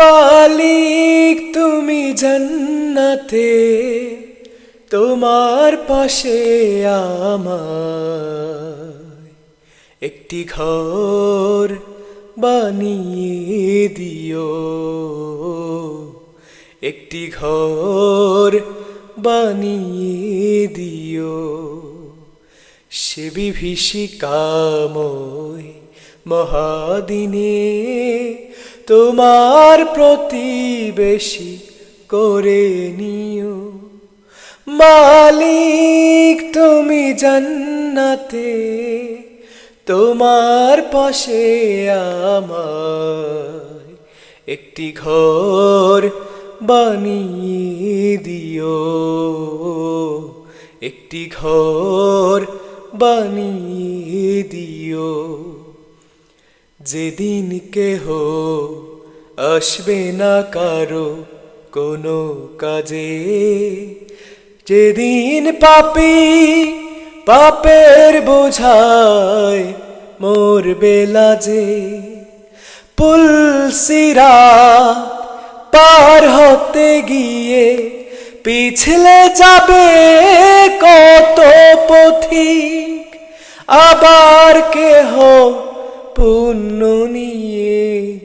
মালিক, তুমি জান্নাতে। তোমার পাশে আমার একটি ঘর বানিয়ে দিও। একটি ঘর বানিয়ে দিও। সে বিভীষিকাময় মহাদিনে, তোমার প্রতিবেশী করে নিও। মালিক, তুমি জান্নাতে, তোমার পাশে আমার একটি ঘর বানিয়ে দিও। একটি ঘর বানিয়ে দিও। যেদিন কেহ আসবে না কারও কোনো কাজে, যেদিন পাপি পাপের বোঝায় মোর বেলাজে পুলসিরা পার হতে গিয়ে পিছলে যাবে কত পথিক, আবার কেহ পুণ্য নিয়ে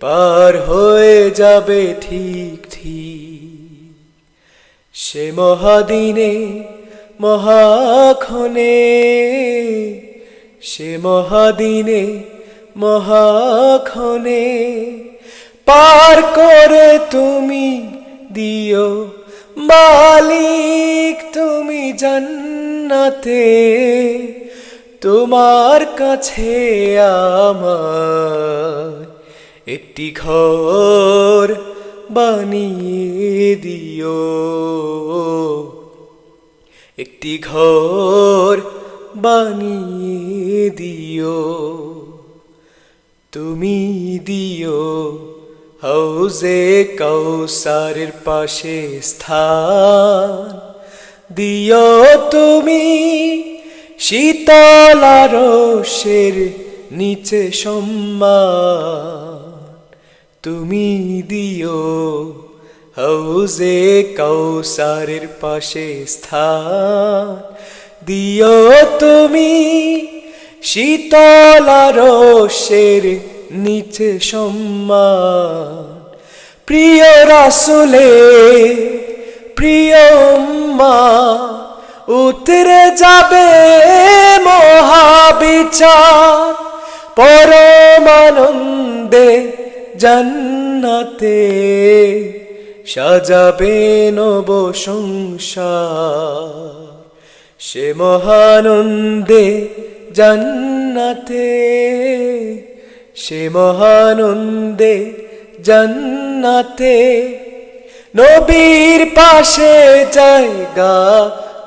পার হয়ে যাবে ঠিক ঠিক। সে মহাদিনে, মহাক্ষণে, সে মহাদিনে, মহাক্ষণে পার করে তুমি দিও মালিক, তুমি জান্নাতে। তোমার কাছে আমার একটি ঘর বানিয়ে দিও। একটি ঘর বানিয়ে দিও। তুমি দিও হাউজে কৌসারের পাশে স্থান। দিও তুমি শীতলারসের নিচে সম্মান, তুমি দিও হাউজে কৌসারের পাশে স্থান। দিও তুমি শীতলারসের নিচে সম্মান। প্রিয় রাসুলে, প্রিয় উতরে যাবে মহাবিচার, পরমানন্দে জান্নাতে সাজাবে নব সংসার। সে মহানন্দে জান্নাতে, সে মহানন্দে জান্নাতে, নবীর পাশে জায়গা